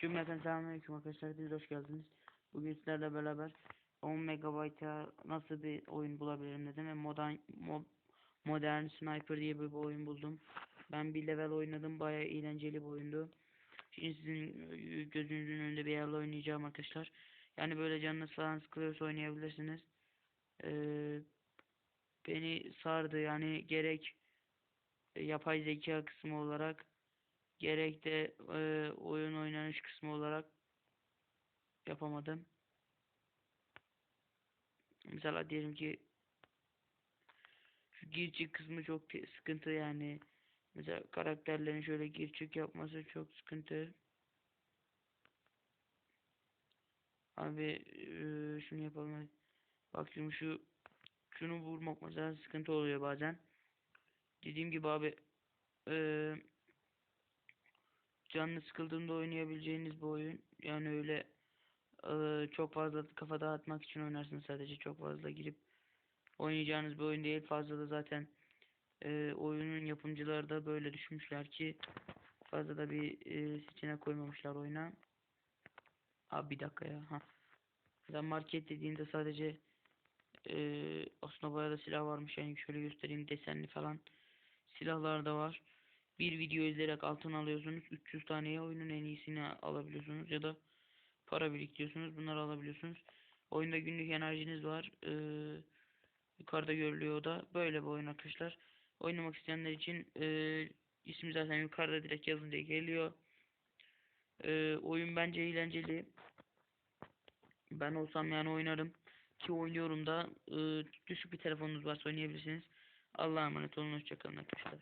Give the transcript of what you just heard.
Cümleten selamünaleyküm arkadaşlar. Hepiniz hoş geldiniz. Bugün sizlerle beraber 10 MB'a nasıl bir oyun bulabilirim dedim ve modern mo, modern sniper diye bir, oyun buldum. Ben bir level oynadım. Bayağı eğlenceli bir oyundu. Şimdi sizin e, gözünüzün önünde bir yerle oynayacağım arkadaşlar. Yani böyle canınız falan sıkılıyorsa oynayabilirsiniz. Ee, beni sardı yani gerek e, yapay zeka kısmı olarak gerek de e, oyun olarak yapamadım. Mesela diyelim ki şu gir çık kısmı çok sıkıntı yani. Mesela karakterlerin şöyle gir çık yapması çok sıkıntı. Abi e, şunu yapalım. Bak şimdi şu şunu vurmak mesela sıkıntı oluyor bazen. Dediğim gibi abi eee canlı sıkıldığında oynayabileceğiniz bir oyun. Yani öyle çok fazla kafa dağıtmak için oynarsınız sadece. Çok fazla girip oynayacağınız bir oyun değil. Fazla da zaten eee, oyunun yapımcıları da böyle düşünmüşler ki fazla da bir eee seçenek koymamışlar oyuna. Abi bir dakika ya. Ha. Zaten market dediğinde sadece eee aslında bayağı da silah varmış. Yani şöyle göstereyim desenli falan silahlar da var. Bir video izleyerek altın alıyorsunuz. 300 taneye oyunun en iyisini alabiliyorsunuz ya da para biriktiriyorsunuz. Bunları alabiliyorsunuz. Oyunda günlük enerjiniz var. Ee, yukarıda görülüyor da. Böyle bir oyun arkadaşlar. Oynamak isteyenler için e, ismi zaten yukarıda direkt yazınca geliyor. Ee, oyun bence eğlenceli. Ben olsam yani oynarım. Ki oynuyorum da. Ee, düşük bir telefonunuz varsa oynayabilirsiniz. Allah'a emanet olun. Hoşçakalın arkadaşlar.